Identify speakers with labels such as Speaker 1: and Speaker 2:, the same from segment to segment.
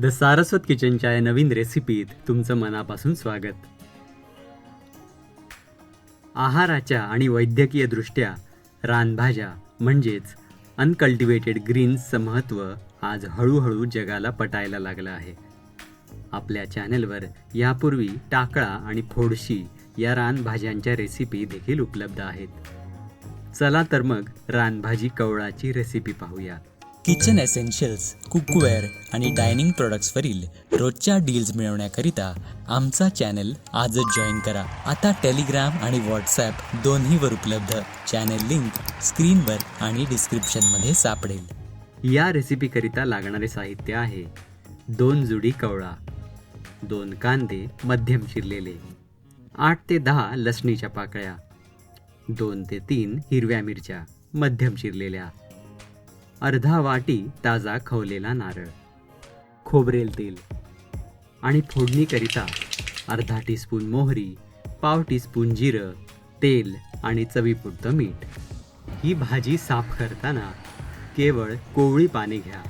Speaker 1: The Saraswat किचनच्या या नवीन रेसिपीत तुमचं मनापासून स्वागत. आहाराच्या आणि वैद्यकीय दृष्ट्या रानभाज्या म्हणजेच अनकल्टिवेटेड ग्रीन्सचं महत्त्व आज हळूहळू जगाला पटायला लागलं आहे. आपल्या चॅनेलवर यापूर्वी टाकळा आणि फोडशी या रानभाज्यांच्या रेसिपी देखील उपलब्ध आहेत. चला तर मग रानभाजी कवळाची रेसिपी पाहूया
Speaker 2: किचन एसेन्शियल्स कुकवेअर आणि डायनिंग प्रोडक्ट्सवरील रोजच्या डील्स मिळवण्याकरिता आमचा चॅनल आजच जॉईन करा. आता टेलिग्राम आणि व्हॉट्सॲप दोन्हीवर उपलब्ध. चॅनल लिंक स्क्रीनवर आणि डिस्क्रिप्शनमध्ये सापडेल.
Speaker 1: या रेसिपीकरिता लागणारे साहित्य आहे दोन जुडी कवळा दोन कांदे मध्यम चिरलेले आठ ते दहा लसणीच्या पाकळ्या दोन ते तीन हिरव्या मिरच्या मध्यम चिरलेल्या. अर्धा वाटी ताजा खवलेला नारळ खोबरेल तेल आणि फोडणीकरिता अर्धा टीस्पून मोहरी पाव टीस्पून जिरं तेल आणि चवीपुरतं मीठ. ही भाजी साफ करताना केवळ कोवळी पाने घ्या.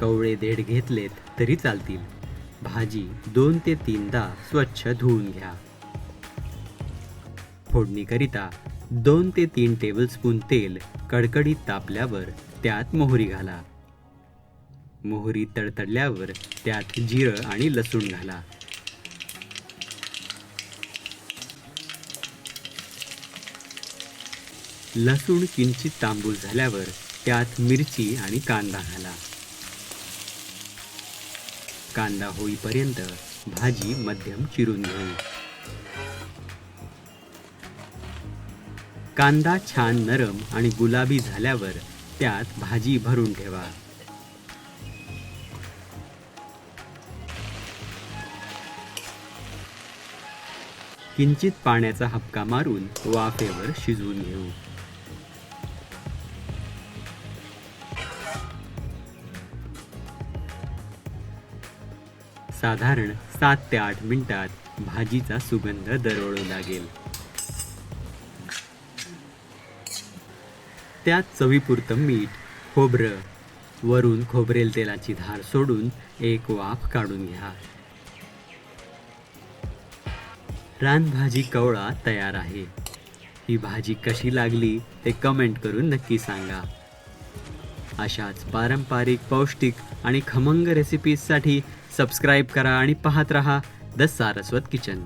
Speaker 1: कवळे देठ घेतलेत तरी चालतील. भाजी दोन ते तीनदा स्वच्छ धुवून घ्या. फोडणीकरिता दोन ते तीन टेबलस्पून तेल कडकडीत तापल्यावर त्यात मोहरी घाला. मोहरी तडतडल्यावर त्यात जिरं आणि लसूण घाला. लसूण किंचित तांबूस झाल्यावर त्यात मिरची आणि कांदा घाला. कांदा होईपर्यंत भाजी मध्यम चिरून घेऊ. कांदा छान नरम आणि गुलाबी झाल्यावर त्यात भाजी भरून ठेवा. किंचित पाण्याचा हपका मारून वाफेवर शिजवून घेऊ. साधारण सात ते आठ मिनिटात भाजीचा सुगंध दरवळू लागेल. त्यात चवीपुरतं मीठ खोबरं वरून खोबरेल तेलाची धार सोडून एक वाफ काढून घ्या. रानभाजी कवळा तयार आहे. ही भाजी कशी लागली ते कमेंट करून नक्की सांगा. अशाच पारंपरिक पौष्टिक आणि खमंग रेसिपीजसाठी सबस्क्राईब करा आणि पाहत रहा द सारस्वत किचन.